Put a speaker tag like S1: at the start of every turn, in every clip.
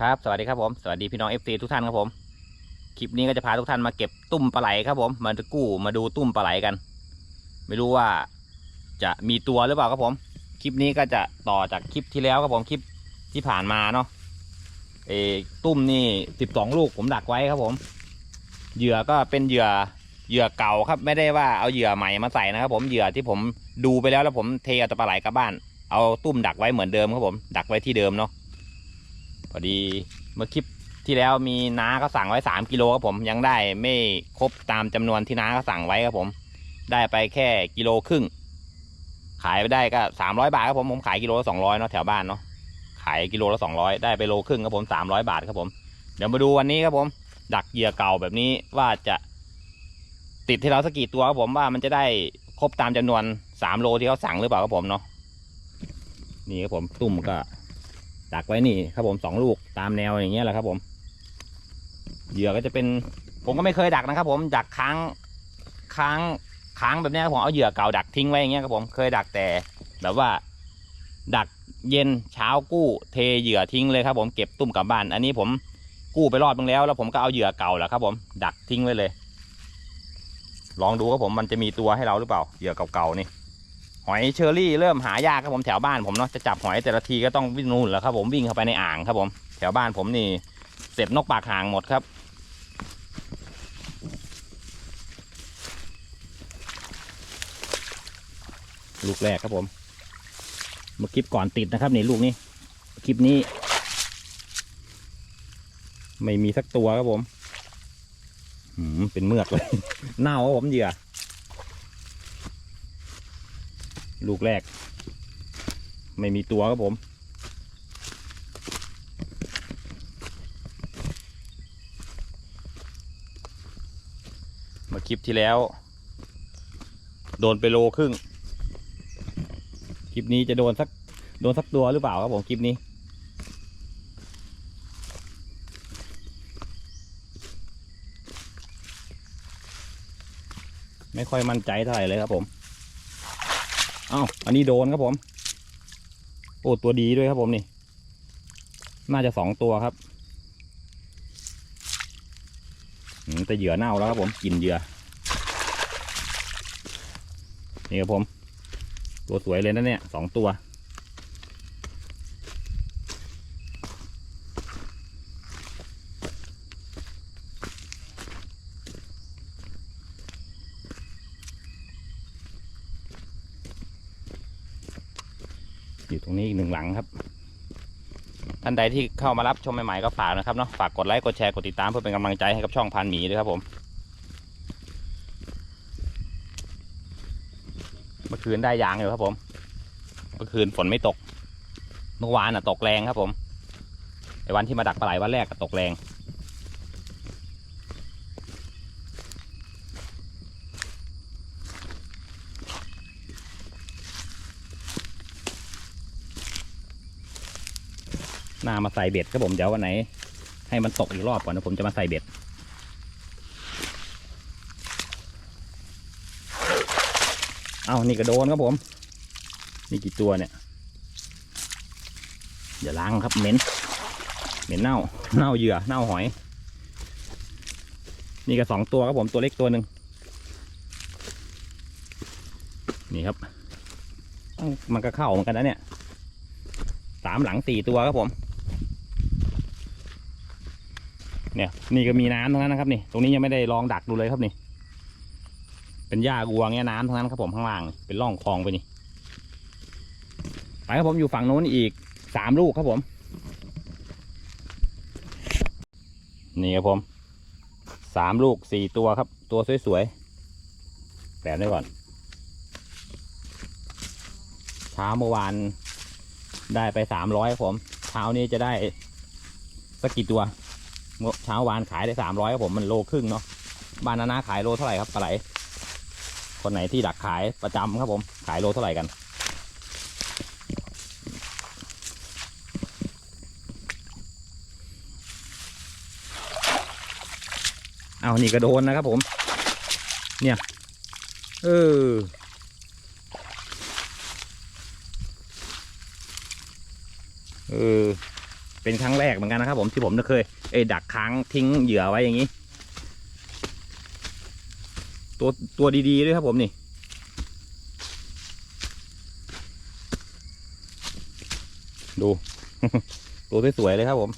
S1: ครับ สวัสดีครับผม สวัสดีพี่น้อง FC ทุกท่านครับผม คลิปนี้ก็จะพาทุกท่านมาเก็บตุ้มปลาไหลครับผม มากู้มาดูตุ้มปลาไหลกัน ไม่รู้ว่าจะมีตัวหรือเปล่าครับผม คลิปนี้ก็จะต่อจากคลิปที่แล้วครับผม คลิปที่ผ่านมาเนาะ เอตุ้มนี่สิบสองลูกผมดักไว้ครับผม เหยื่อก็เป็นเหยื่อเหยื่อเก่าครับ ไม่ได้ว่าเอาเหยื่อใหม่มาใส่นะครับผม เหยื่อที่ผมดูไปแล้วแล้วผมเทเอาแตะปลาไหลกลับบ้าน เอาตุ้มดักไว้เหมือนเดิมครับผม ดักไว้ที่เดิมเนาะ พอดีเมื่อคลิปที่แล้วมีน้าเขาสั่งไว้สามกิโลครับผมยังได้ไม่ครบตามจำนวนที่น้าเขาสั่งไว้ครับผม ได้ไปแค่กิโลครึ่ง ขายไปได้ก็สามร้อยบาทครับผมผมขายกิโลละสองร้อยเนาะแถวบ้านเนาะขายกิโลละสองร้อยได้ไปโลครึ่งครับผมสามร้อยบาทครับผมเดี๋ยวมาดูวันนี้ครับผม ดักเหยื่อเก่าแบบนี้ว่าจะติดที่เราสักกี่ตัวครับผมว่ามันจะได้ครบตามจำนวนสามโลที่เขาสั่งหรือเปล่าครับผมเนาะนี่ครับผมตุ่มก็ ดักไว้นี่ครับผมสองลูกตามแนวอย่างเงี้ยแหละครับผมเหยื่อก็จะเป็น ผมก็ไม่เคยดักนะครับ ผมดักค้างค้างค้างแบบเนี้ยครับผมเอาเหยื่อเก่าดักทิ้งไว้อย่างเงี้ยครับผมเคยดักแต่แบบว่า ดักเย็นเช้ากู้เทเหยื่อทิ้งเลยครับผมเก็บตุ้มกลับบ้าน อันนี้ผมกู้ไปรอบนึงแล้ว แล้วผมก็เอาเหยื่อเก่าแหละครับ ผมดักทิ้งไว้เลย ลองดูครับผมมันจะมีตัวให้เราหรือเปล่าเหยื่อเก่าๆนี่ หอยเชอรี่เริ่มหายากครับผมแถวบ้านผมเนาะจะจับหอยแต่ละทีก็ต้องวิ่งนู่นแล้วครับผมวิ่งเข้าไปในอ่างครับผมแถวบ้านผมนี่เสร็จนกปากห่างหมดครับ ลูกแรกครับผมเมื่อคลิปก่อนติดนะครับนี่ลูกนี้คลิปนี้ ไม่มีสักตัวครับผมหืมเป็นเมือกเลย เน่าครับผมเหยื่อ ลูกแรก ไม่มีตัวครับผม มาคลิปที่แล้ว โดนไปโลครึ่ง คลิปนี้จะโดนสักโดนสักตัวหรือเปล่าครับผมคลิปนี้ไม่ค่อยมั่นใจเท่าไหร่เลยครับผม อ้าวอันนี้โดนครับผม โอ้ตัวดีด้วยครับผมนี่ น่าจะสองตัวครับอืมแต่เหยื่อเน่าแล้วครับผมกินเหยื่อ นี่ครับผม ตัวสวยเลยนะเนี่ยสองตัว อยู่ตรงนี้อีกหนึ่งหลังครับ ท่านใดที่เข้ามารับชมใหม่ๆก็ฝากนะครับเนาะฝากกดไลค์กดแชร์กดติดตามเพื่อเป็นกำลังใจให้กับช่องพันหมีด้วยครับผมเมื่อคืนได้ยางอยู่ครับผมเมื่อคืนฝนไม่ตก เมื่อวานอะตกแรงครับผมไอ้วันที่มาดักปลาไหลวันแรกก็ตกแรง หน้ามาใส่เบ็ดครับผมเดี๋ยววันไหน ให้มันตกอีกรอบก่อนนะผมจะมาใส่เบ็ดเอานี่ก็โดนครับผม นี่กี่ตัวเนี่ย เดี๋ยวล้างครับเหม็น เหม็นเน่า เน่าเหยื่อ เน่าหอย นี่ก็สองตัวครับผมตัวเล็กตัวหนึ่ง นี่ครับ มันก็เข้าเหมือนกันนะเนี่ย สามหลังสี่ตัวครับผม เนี่ยนี่ก็มีน้ำทั้งนั้นนะครับนี่ตรงนี้ยังไม่ได้ลองดักดูเลยครับนี่ เป็นหญ้ากวงเนี่ยน้ำทั้งนั้นครับผมข้างล่างเป็นร่องคลองไปนี่ไปครับผมอยู่ฝั่งโน้นอีกสามลูกครับผม นี่ครับผมสามลูกสี่ตัวครับ ตัวสวยๆแปะไว้ก่อนเช้าเมื่อวานได้ไปสามร้อยครับผมเช้านี้จะได้สักกี่ตัว เช้าวานขายได้สามร้อยครับผมมันโลครึ่งเนาะบานนานาขายโลเท่าไหร่ครับปลาไหลคนไหนที่ดักขายประจำครับผม ขายโลเท่าไหร่กัน เอานี่กระโดนนะครับผม เนี่ย เออเออ เป็นครั้งแรกเหมือนกันนะครับ ผมที่ผมเคยเอดักค้างทิ้งเหยื่อไว้อย่างนี้ ตัวตัวดีๆด้วยครับผมนี่ดู ตัวสวยๆเลยครับผม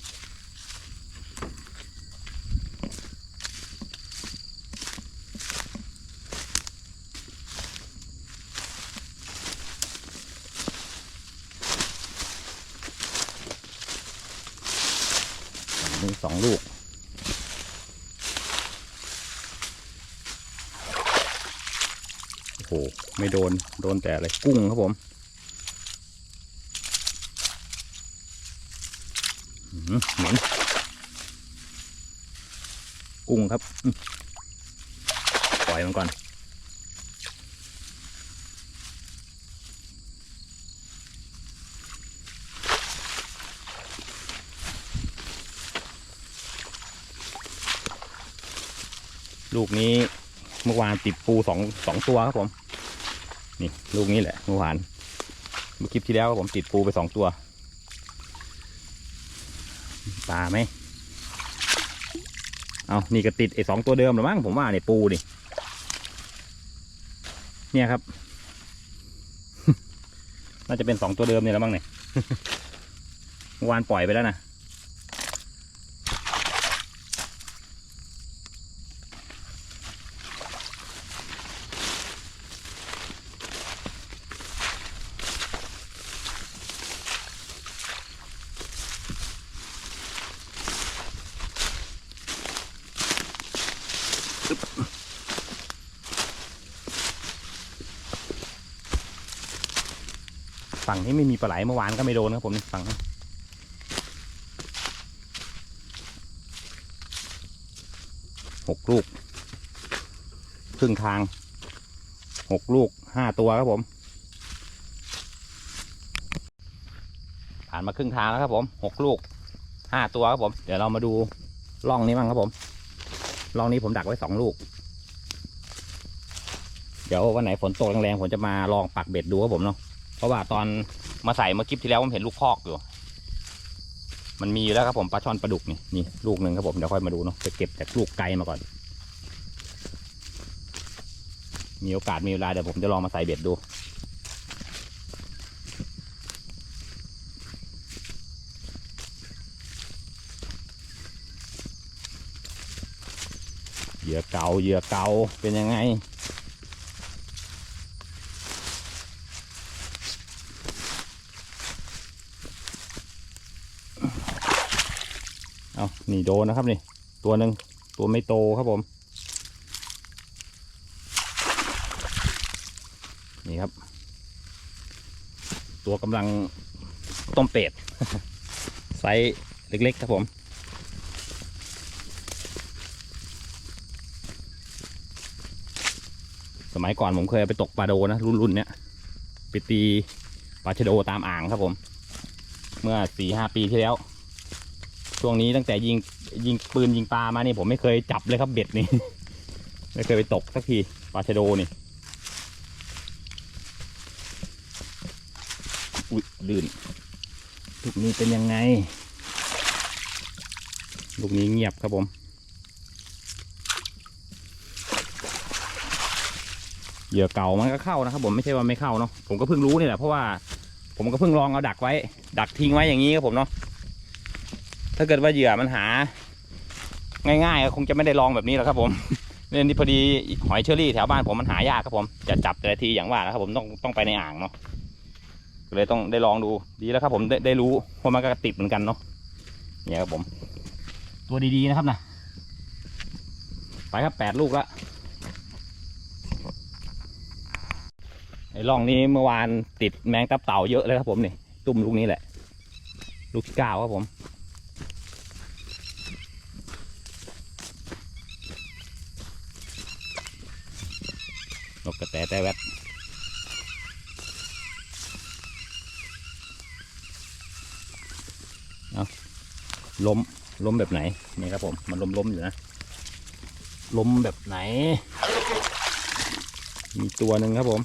S1: มี สองลูก โอ้โห ไม่โดน โดนแต่อะไรกุ้งครับผมอื้อหือเหม็นกุ้งครับ ปล่อยมันก่อน ลูกนี้เมื่อวานติดปูสองสองตัวครับผม นี่ลูกนี้แหละเมื่อวานเมื่อคลิปที่แล้วครับผมติดปูไปสองตัวปลาไหมเอานี่ก็ติดไอ้สองตัวเดิมหรือมั้งผมว่าเนี่ยปูนี่เนี่ยครับ น่าจะเป็นสองตัวเดิมเนี่ยแล้วมั้งเนี่ยเมื่อวานปล่อยไปแล้วนะ ฝั่งที่ไม่มีปลาไหลเมื่อวานก็ไม่โดนครับผมฝั่งหกลูกครึ่งทางหกลูกห้าตัวครับผม ผ่านมาครึ่งทางแล้วครับผมหกลูกห้าตัวครับผม เดี๋ยวเรามาดูร่องนี้บ้างครับผมร่องนี้ผมดักไว้สองลูก เดี๋ยววันไหนฝนตกแรงๆผมจะมาลองปักเบ็ดดูครับผมเนาะ เพราะว่าตอนมาใส่เมื่อคลิปที่แล้วผมเห็นลูกคอกอยู่ มันมีอยู่แล้วครับผมปลาช่อนปลาดุกนี่นี่ลูกหนึ่งครับผมเดี๋ยวค่อยมาดูเนาะจะเก็บจากลูกไกลมาก่อน มีโอกาสมีเวลาเดี๋ยวผมจะลองมาใส่เบ็ดดูเหยื่อเก่าเหยื่อเก่าเป็นยังไง เอา นี่โดนนะครับนี่ ตัวหนึ่งตัวไม่โตครับผม นี่ครับ ตัวกำลังต้มเป็ดไซส์เล็กๆครับผมสมัยก่อนผมเคยไปตกปลาโดนะ รุ่นๆเนี้ยไปตีปลาชะโดตามอ่างครับผม เมื่อสี่ห้าปีที่แล้ว ช่วงนี้ตั้งแต่ยิงยิงปืนยิงปลามานี่ผมไม่เคยจับเลยครับเบ็ดนี่ ไม่เคยไปตกสักทีปลาชะโดนี่อุ้ยลื่นลูกนี้เป็นยังไง ลูกนี้เงียบครับผม เหยื่อเก่ามันก็เข้านะครับผมไม่ใช่ว่าไม่เข้าเนาะผมก็เพิ่งรู้นี่แหละเพราะว่าผมก็เพิ่งลองเอาดักไว้ ดักทิ้งไว้อย่างนี้ครับผมเนาะ ถ้าเกิดว่าเหยื่อมันหา ง่ายๆคงจะไม่ได้ลองแบบนี้หรอกครับผมเนี่ยนี่พอดีหอยเชอรี่แถวบ้านผมมันหายากครับผมจะจับแต่ละทีอย่างว่านะครับผมต้องต้องไปในอ่างเนาะก็เลยต้องได้ลองดูดีแล้วครับผมได้ได้รู้เพราะมันก็ติดเหมือนกันเนาะเนี่ยครับผม ตัวดีๆนะครับนะไปครับแปดลูกละไอ้ร่องนี้เมื่อวานติดแมงตับเต่าเยอะเลยครับผมนี่ ตุ่มลูกนี้แหละ ลูกที่เก้าครับผม กกระแตแต่แวดเอาล้มล้มแบบไหนนี่ครับผมมันล้มล้มอยู่นะล้มแบบไหน มีตัวหนึ่งครับผม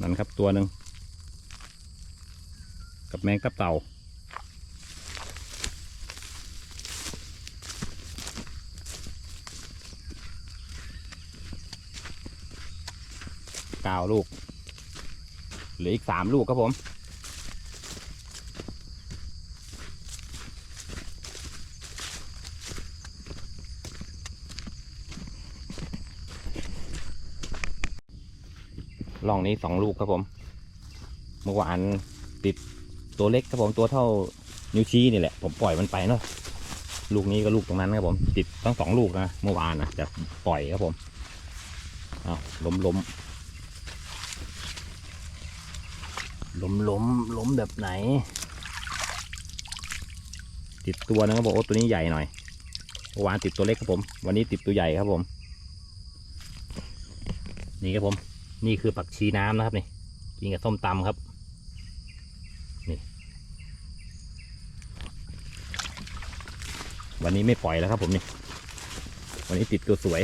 S1: นั่นครับตัวหนึ่งกับแมงตับเต่า เก้าลูกเหลืออีกสามลูกครับผมล่องนี้สองลูกครับผม เมื่อวานติดตัวเล็กครับผมตัวเท่านิ้วชี้นี่แหละ ผมปล่อยมันไปเนาะลูกนี้ก็ลูกตรงนั้นครับผม ติดตั้งสองลูกนะเมื่อวานนะแต่ปล่อยครับผมเอาล้มล้ม ล้มล้มล้มแบบไหน ติดตัวนะครับบอกโอ้ตัวนี้ใหญ่หน่อยเมื่อวานติดตัวเล็กครับผม วันนี้ติดตัวใหญ่ครับผม นี่ครับผม นี่คือผักชีน้ำนะครับนี่กินกับส้มตำครับนี่วันนี้ไม่ปล่อยแล้วครับผมนี่วันนี้ติดตัวสวย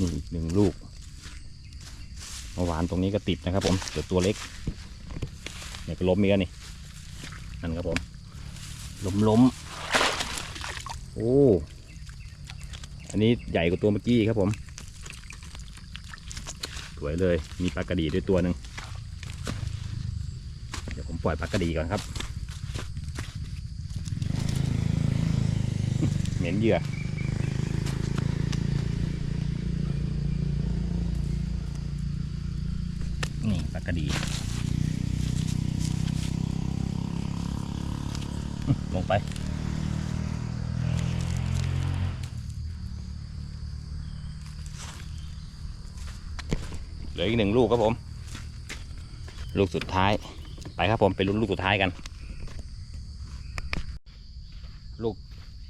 S1: นี่อีกหนึ่งลูกเมื่อวานต รงนี้ก็ติดนะครับ ผมเดี๋ยวตัวเล็กเนี่ยก็ล้มมีกันนี่นั่นครับผมล้มล้มโอ้อันนี้ใหญ่กว่าตัวเมื่อกี้ครับผม สวยเลยมีปลากระดีด้วยตัวหนึ่งเดี๋ยวผมปล่อยปลากระดีก่อนครับ เหม็นเหยื่อ นี่ปลา กระดี ลงไป เหลืออีกหนึ่งลูกครับผม ลูกสุดท้าย ไปครับผมไปลุ้นลูกสุดท้ายกัน ลูก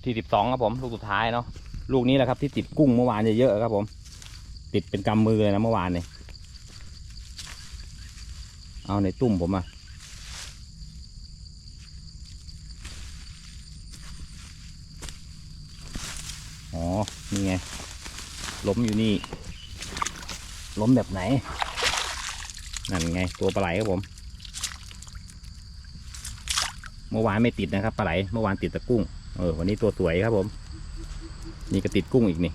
S1: ที่สิบสองครับผม ลูกสุดท้ายเนาะ ลูกนี้แหละครับที่ติดกุ้งเมื่อวานเยอะๆครับผม ติดเป็นกำมือเลยนะเมื่อวานเนี่ย เอาในตุ่มผมอะอ๋อ นี่ไง ล้มอยู่นี่ ล้มแบบไหน นั่นไง ตัวปลาไหลครับผม เมื่อวานไม่ติดนะครับปลาไหล เมื่อวานติดแต่กุ้ง เออ วันนี้ตัวสวยครับผม นี่ก็ติดกุ้งอีกนี่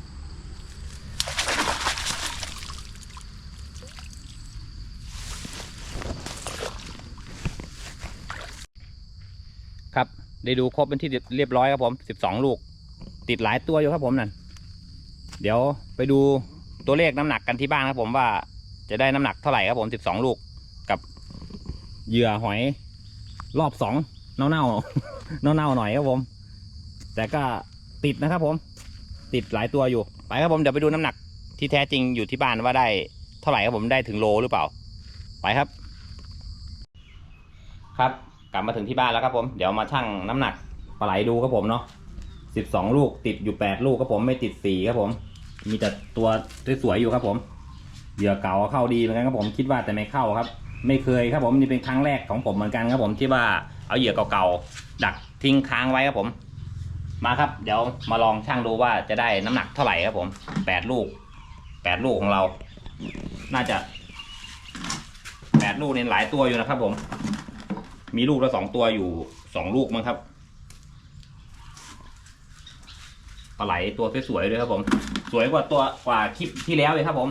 S1: ได้ดูครบเป็นที่เรียบร้อยครับผมสิบสองลูก ติดหลายตัวอยู่ครับผมนั่นเดี๋ยวไปดูตัวเลขน้ำหนักกันที่บ้านครับผมว่าจะได้น้ำหนักเท่าไหร่ครับผมสิบสองลูกกับเหยื่อหอยรอบสองเน่าเน่าๆเน่าๆหน่อยครับผม แต่ก็ติดนะครับผม ติดหลายตัวอยู่ไปครับผมเดี๋ยวไปดูน้ำหนักที่แท้จริงอยู่ที่บ้านว่าได้เท่าไหร่ครับผมได้ถึงโลหรือเปล่า ไปครับ ครับ กลับมาถึงที่บ้านแล้วครับผม เดี๋ยวมาชั่งน้ำหนักปลาไหลดูครับผมเนาะสิบสองลูกติดอยู่แปดลูกครับผมไม่ติดสี่ครับผม มีแต่ตัวสวยๆอยู่ครับผมเหยื่อเก่าเข้าดีเหมือนกันครับผมคิดว่าแต่ไม่เข้าครับ ไม่เคยครับผมนี่เป็นครั้งแรกของผมเหมือนกันครับผมที่ว่าเอาเหยื่อเก่าๆดักทิ้งค้างไว้ครับผม มาครับ เดี๋ยวมาลองช่างดูว่าจะได้น้ำหนักเท่าไหร่ครับผมแปดลูกแปดลูกของเรา น่าจะแปดลูกเนี่ยหลายตัวอยู่นะครับผม มีลูกละสองตัวอยู่สองลูกมั้งครับปลาไหลตัวสวยๆเลยครับผม สวยกว่าตัวกว่าคลิปที่แล้วเลยครับผม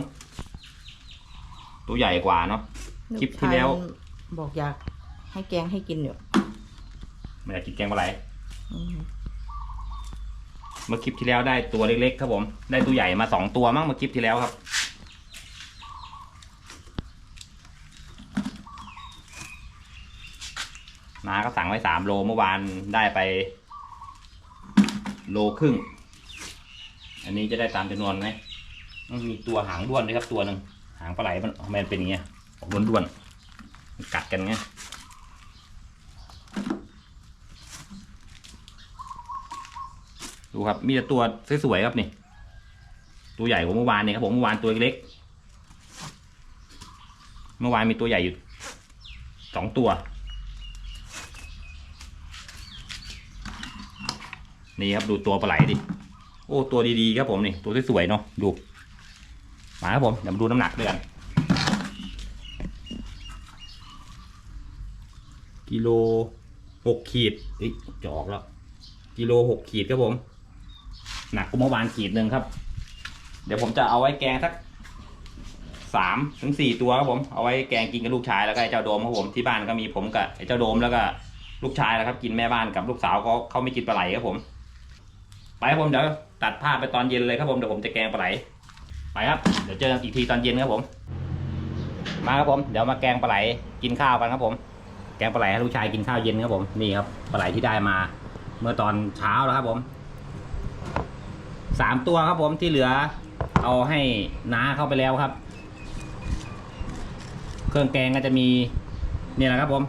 S1: ตัวใหญ่กว่าเนาะคลิปที่แล้ว
S2: กชายบอกอยากให้แกงให้กินอยู่
S1: ไม่อยากกินแกงปลาไหล
S2: อืม
S1: เมื่อคลิปที่แล้วได้ตัวเล็กๆครับผม ได้ตัวใหญ่มาสองตัวมั้งเมื่อคลิปที่แล้วครับ นาก็สั่งไว้สามโลเมื่อวานได้ไป โลครึ่ง อันนี้จะได้ตามจำนวนไหมมันมีตัวหางด้วนด้วยครับตัวหนึ่งหางปลาไหลมันทำไมมันเป็นอย่างเงี้ยออกด้วนๆมันกัดกันไงดูครับ มีแต่ตัวสวยๆครับนี่ ตัวใหญ่กว่าเมื่อวานนี่ครับผมเมื่อวานตัวเล็ก เมื่อวานมีตัวใหญ่อยู่สองตัว นี่ครับดูตัวปลาไหลดิ โอ้ตัวดีๆครับผมนี่ตัวสวยๆเนาะดู มาครับผมเดี๋ยวมาดูน้ำหนักด้วยกัน กิโลหกขีดเอ้ยจออกแล้ว กิโลหกขีดครับผม หนักกว่าเมื่อวานขีดหนึ่งครับ เดี๋ยวผมจะเอาไว้แกงสักสามถึงสี่ตัวครับผม เอาไว้แกงกินกับลูกชายแล้วก็ไอ้เจ้าโดมครับผมที่บ้านก็มีผมกับไอ้เจ้าโดมแล้วก็ลูกชายแล้วครับ กินแม่บ้านกับลูกสาวเขาเขาไม่กินปลาไหลครับผม ไปครับผมเดี๋ยวตัดภาพไปตอนเย็นเลยครับผมเดี๋ยวผมจะแกงปลาไหลไปครับ เดี๋ยวเจอกันอีกทีตอนเย็นครับผม มาครับผมเดี๋ยวมาแกงปลาไหลกินข้าวกันครับผม แกงปลาไหลให้ลูกชายกินข้าวเย็นครับผมนี่ครับปลาไหลที่ได้มา เมื่อตอนเช้าแล้วครับผมสามตัวครับผมที่เหลือ เอาให้น้าเข้าไปแล้วครับ เครื่องแกงก็จะมีเนี่ยแหละครับผม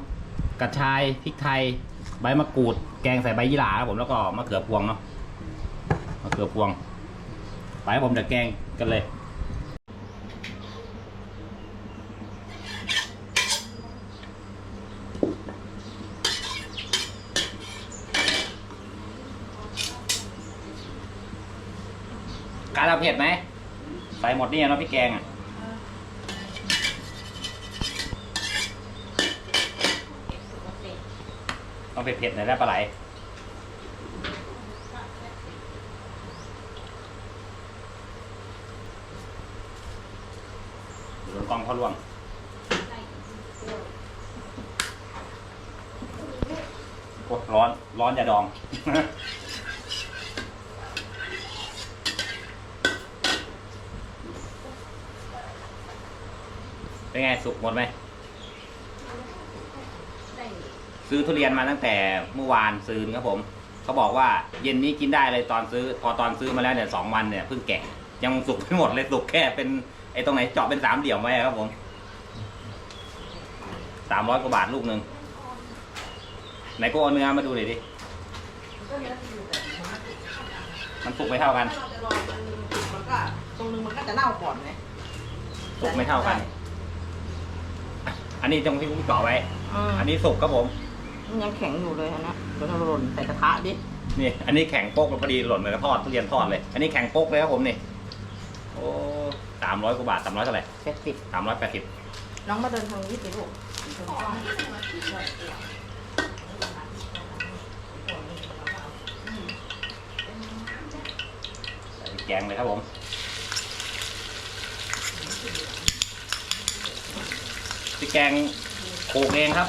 S1: กระชายพริกไทยใบมะกรูด แกงใส่ใบยี่หร่าครับผมแล้วก็มะเขือพวงเนาะ มะเขือพวง ไปผมจะแกงกันเลย การเอาเผ็ดไหม ใส่หมดนี่เนาะพี่แกงอะต้องเผ็ดๆหน่อยได้ปลาไหล โดนกล้องเขาล่วง โอ้ร้อน ร้อนอย่าดอง เป็นไงสุกหมดไหมซื้อทุเรียนมาตั้งแต่เมื่อวานซื้อครับผม เขาบอกว่าเย็นนี้กินได้เลยตอนซื้อ พอตอนซื้อมาแล้วเนี่ยสองวันเนี่ยเพิ่งแกะ ยังสุกไม่หมดเลยสุกแค่เป็นไอ้ตรงไหนเจาะเป็นสามเหลี่ยมไว้ครับผมสามร้อยกว่าบาทลูกหนึ่งไหนก็เอาเนื้อมาดูหน่อยดิมันสุกไม่เท่ากัน
S2: ถ้าเราจะรอมันมันก็ตรงนึงมันก็จะเน่าก่อนไง
S1: สุกไม่เท่ากัน อันนี้ตรงที่ผมเจาะไว้
S2: อืม
S1: อันนี้สุกครับผม
S2: มันยังแข็งอยู่เลยนะเดี๋ยวเราหล่นใส่กระทะดิ
S1: นี่ อันนี้แข็งโป๊กพอดีหล่นเหมือนกับทอดทุเรียนทอดเลย อันนี้แข็งโป๊กเลยครับผมนี่ โอ้สามร้อยกว่าบาทสามร้อยเท่าไหร่
S2: แปดสิบ
S1: สามร้อยแปดสิบ
S2: น้องมาเดินทางนี้สิลูกเดินเข้ามา
S1: ใส่แกงเลยครับผม พี่แกงโขลกเองครับ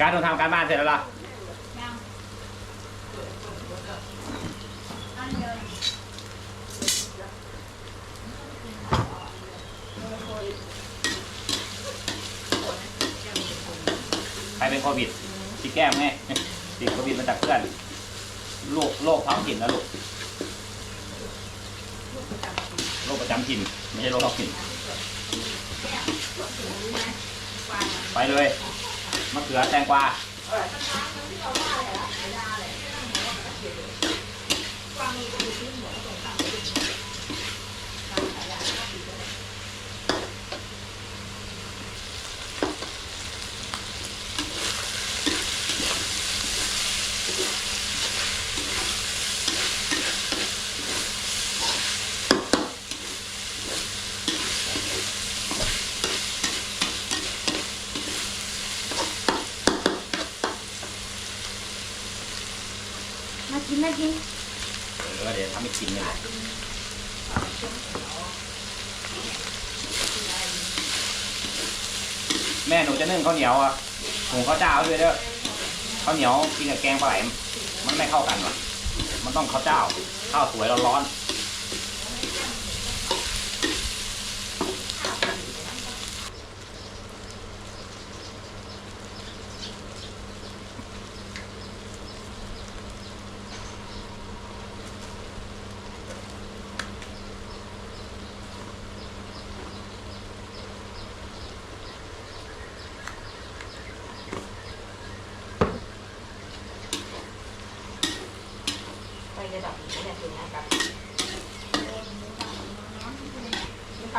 S1: การต้องทำการบ้านเสร็จแล้วล่ะใครเป็นโควิดพี่แก้มไงติดโควิดมาจากเพื่อนโรคโรคท้องถิ่นนะลูกโรคประจำถิ่นไม่ใช่โรคท้องถิ่นไปเลย มะเขือแตงกวา
S3: มากินมากิน
S1: เออเดี๋ยวทำให้กินเลยแม่หนูจะนึ่ง ข้าวเหนียวอะหุงข้าวเจ้าด้วยเด้อข้าวเหนียวกินกับแกงปลาไหลมันไม่เข้ากันหรอมันต้องข้าวเจ้าข้าวสวยร้อนๆ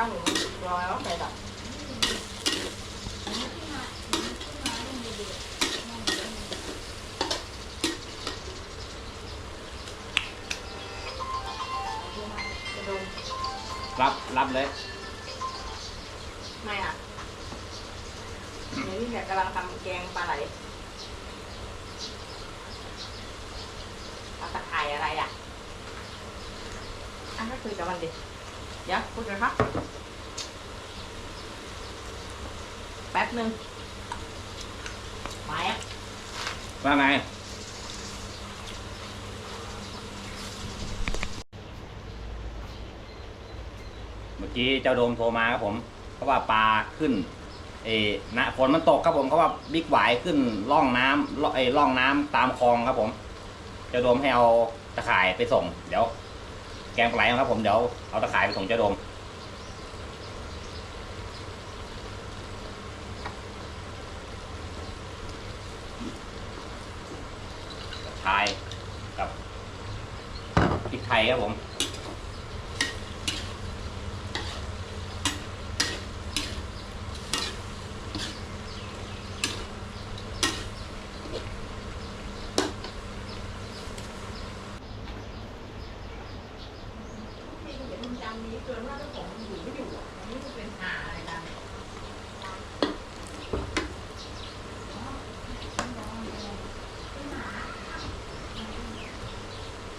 S2: หนูรอแล้วไฟดับจะโดน
S1: รับรับ เลย
S2: ไม่อะเดี๋ยวนี่เนี่ยกำลังทำแกงปลาไหลเอาตะไคร้อะไรอะอะก็คุยกับมันดิเดี๋ยวคุยกันครับแป๊บหนึ่งมาอะ
S1: ว่าไง เมื่อ กี้เจ้าโดมโทรมาครับผมเขาว่าปลาขึ้นเอนะฝนมันตกครับผมเขาว่าบิ๊กหวายขึ้นร่องน้ำร่องเออร่องน้ำตามคลองครับผม เจ้าโดมให้เอาตะข่ายไปส่ง เดี๋ยว แกงปลาไหลครับผมเดี๋ยวเอาตะข่ายไปส่งเจ้าโดมไทยกับพริกไทยครับผม
S2: จำนี้เกินว่าเจ้าของมันอยู่ไม่อยู่อะอันนี้มันเป็นหาอะไรกัน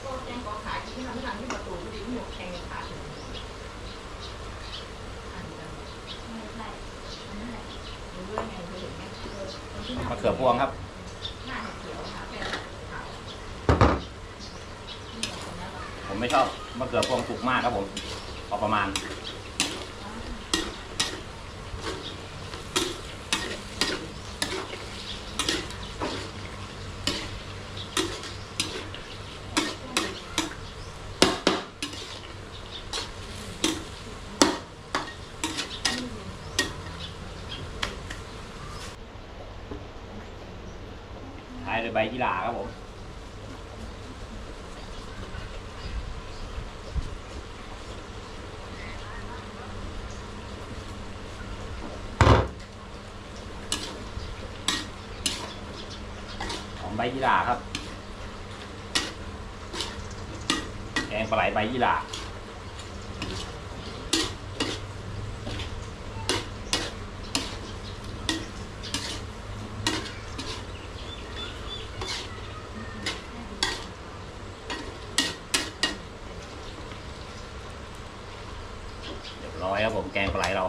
S2: ก็แกงกอขายที่ทำที่ทำที่ประตูพอดีหมวกแกงขาดเลยอันนี้กัน
S3: ไม่ใช่อันนั้นแหละ
S2: รู้ด้วยไงเคยเห็นไหมเออคนที่
S1: มะเขือพวงครับ
S2: หน้าเขียวขาเป็นขาวนี่คนนี้ก็
S1: ผมไม่ชอบมะเขือพวงสุกมากครับผมพอประมาณ ท้ายด้วยใบยี่หร่าครับผม ของใบยี่หร่าครับ แก งปลาไหลใบยี่หร่าเรียบร้อยครับผมแกงปลาไหลเรา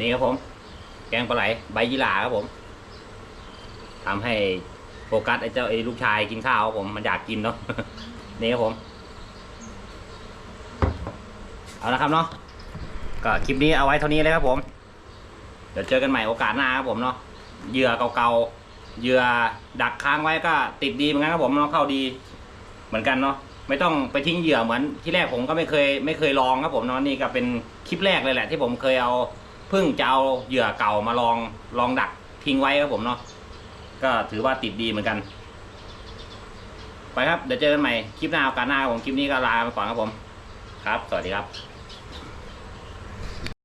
S1: นี่ครับผม แกงปลาไหลใบยี่หร่าครับผมทำให้โฟกัสไอ้เจ้าไอ้ลูกชายกินข้าวครับผมมันอยากกินเนาะนี่ครับผม เอาละครับเนาะก็คลิปนี้เอาไว้เท่านี้เลยครับผม เดี๋ยวเจอกันใหม่โอกาสหน้าครับผมเนาะเหยื่อเก่าๆเหยื่อดักค้างไว้ก็ติดดีเหมือนกันครับผมเนาะเข้าดีเหมือนกันเนาะไม่ต้องไปทิ้งเหยื่อเหมือนที่แรกผมก็ไม่เคยไม่เคยลองครับผมเนาะนี่ก็เป็นคลิปแรกเลยแหละที่ผมเคยเอา เพิ่งจะเอาเหยื่อเก่ามาลองลองดักทิ้งไว้ครับผมเนาะก็ถือว่าติดดีเหมือนกัน ไปครับเดี๋ยวเจอกันใหม่คลิปหน้าโอกาสหน้าครับผมคลิปนี้ก็ลาไปก่อนครับผม ครับ สวัสดีครับ